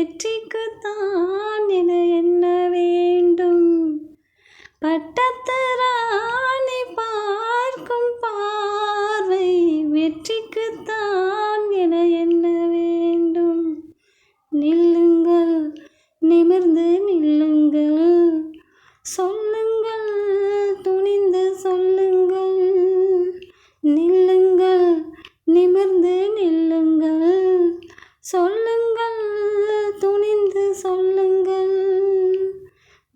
வெற்றிக்குத்தான் என என்ன வேண்டும். பட்டத்து பார்க்கும் பார்வை வெற்றிக்குத்தான் என என்ன வேண்டும். நில்லுங்கள் நிமிர்ந்து நில்லுங்கள். சொல்லுங்கள் துணிந்து சொல்லுங்கள். நில்லுங்கள் நிமிர்ந்து நில்லுங்கள். சொல்லுங்கள்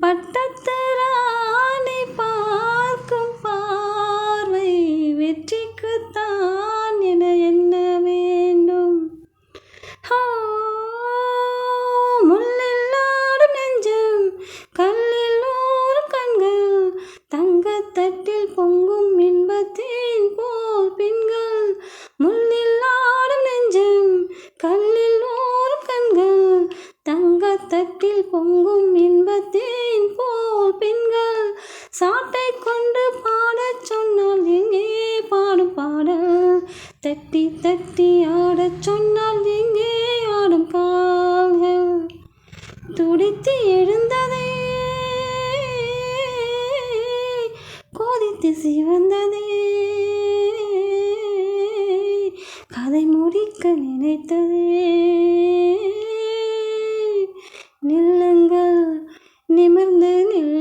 பட்டத்து ராணி பார்க்கும் பார்வை வெற்றிக்குத்தான் என என்ன வேண்டும். ஆ, நெஞ்சம் கல்லில் ஊறும் கண்கள் தங்கத்தட்டில் பொங்கும் இன்பத்தின் போல் பெண்கள் முள்ளில் நெஞ்சம் கல்லில் ஊறும் கண்கள் தங்கத்தட்டில் பொங்கும் இன்ப சாட்டை கொண்டு பாடச் சொன்னால் எங்கே பாடும் பாடல்? தட்டி தட்டி ஆடச் சொன்னால் எங்கே ஆடும் கால்கள்? துடித்து எழுந்ததே கொதித்து சிவந்ததே. கதை முடிக்க நினைத்ததே. நில்லுங்கள் நிமிர்ந்து நில்